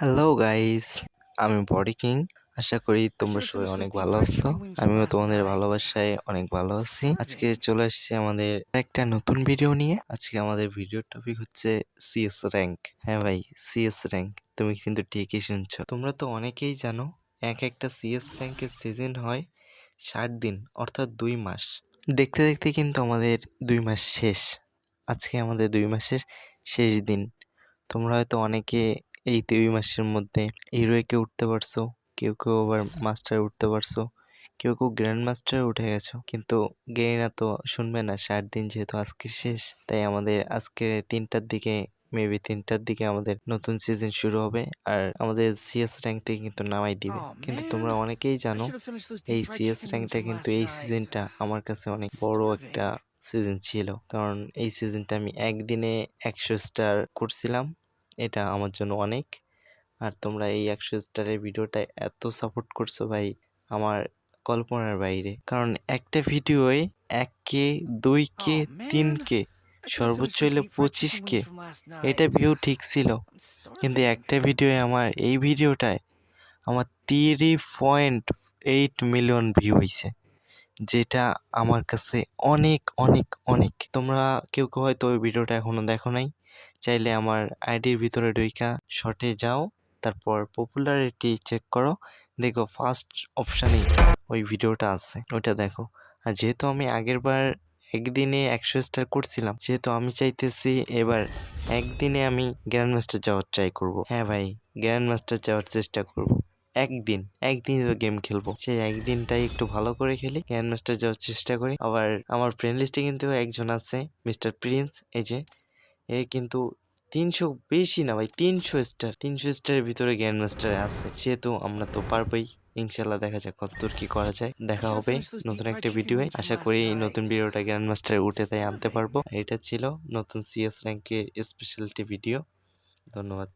Hello guys আমি body king আশা করি তোমরা সবাই অনেক ভালো আছো। আমিও তোমাদের ভালোবাসায় অনেক ভালো আছি। আজকে চলে আসছি আমাদের একটা নতুন ভিডিও নিয়ে। আজকে আমাদের ভিডিওর টপিক হচ্ছে সিএস র্যাঙ্ক হ্যাঁ ভাই সিএস র্যাঙ্ক তুমি কিন্তু ঠিকই শুনছো। তোমরা তো অনেকেই জানো, এক একটা সিএস র্যাঙ্কের সিজন হয় ষাট দিন, অর্থাৎ দুই মাস। দেখতে দেখতে কিন্তু আমাদের দুই মাস শেষ। আজকে আমাদের দুই মাসের শেষ দিন। তোমরা হয়তো অনেকে এই দুই মাসের মধ্যে হিরোইকে উঠতে পারছ? কেউ কেউ আবার মাস্টার উঠতে পারছ? কেউ কেউ গ্র্যান্ড মাস্টার উঠে গেছো? কিন্তু গেরিনা তো শুনবে না ষাট দিন যেহেতু আজকে শেষ তাই আমাদের আজকে তিনটার দিকে মেবি তিনটার দিকে আমাদের নতুন সিজন শুরু হবে আর আমাদের সিএস র্যাঙ্ক থেকে কিন্তু নামাই দিবে। কিন্তু তোমরা অনেকেই জানো এই সিএস র্যাঙ্কটা কিন্তু এই সিজনটা আমার কাছে অনেক বড় একটা সিজন ছিল। কারণ এই সিজনটা আমি একদিনে একশো স্টার করছিলাম। এটা আমার জন্য অনেক। আর তোমরা এই একশো স্টারের ভিডিওটা এত সাপোর্ট করছ ভাই আমার কল্পনার বাইরে। কারণ একটা ভিডিওয়ে এক কে দুই কে তিন কে সর্বোচ্চ হলে পঁচিশ কে এটা ভিউ ঠিক ছিল। কিন্তু একটা ভিডিওয়ে আমার এই ভিডিওটায় আমার তিরিশ পয়েন্ট এইট মিলিয়ন ভিউ হয়েছে যেটা আমার কাছে অনেক অনেক অনেক। তোমরা কেউ কেউ হয়তো ওই ভিডিওটা এখনও দেখো নাই। চাইলে আমার আইডির ভিতরে ডুইকা শর্টে যাও, তারপর পপুলারিটি চেক করো। দেখো ফার্স্ট অপশানেই ওই ভিডিওটা আছে, ওইটা দেখো। আর যেহেতু আমি আগের বার একদিনে একশো স্টার করছিলাম যেহেতু আমি চাইতেছি এবার একদিনে আমি গ্র্যান্ড মাস্টার যাওয়ার ট্রাই করব। হ্যাঁ ভাই গ্র্যান্ড মাস্টার যাওয়ার চেষ্টা করব। একদিন একদিন তো গেম খেলব। সেই একদিনটাই একটু ভালো করে খেলি গ্র্যান্ড মাস্টার যাওয়ার চেষ্টা করি। আবার আমার ফ্রেন্ড লিস্টে কিন্তু একজন আছে মিস্টার প্রিন্স এই যে এ কিন্তু তিনশো বেশি না ভাই তিনশো স্টার তিনশো স্টারের ভিতরে গ্র্যান্ড মাস্টার আছে। সেহেতু আমরা তো পারবোই। ইনশাল্লাহ দেখা যাক কতদূর কি করা যায়। দেখা হবে নতুন একটা ভিডিওয়ে আশা করি এই নতুন ভিডিওটা গ্র্যান্ড মাস্টারে উঠে তাই আনতে পারব। এটা ছিল নতুন সিএস র্যাঙ্কে স্পেশালিটি ভিডিও ধন্যবাদ।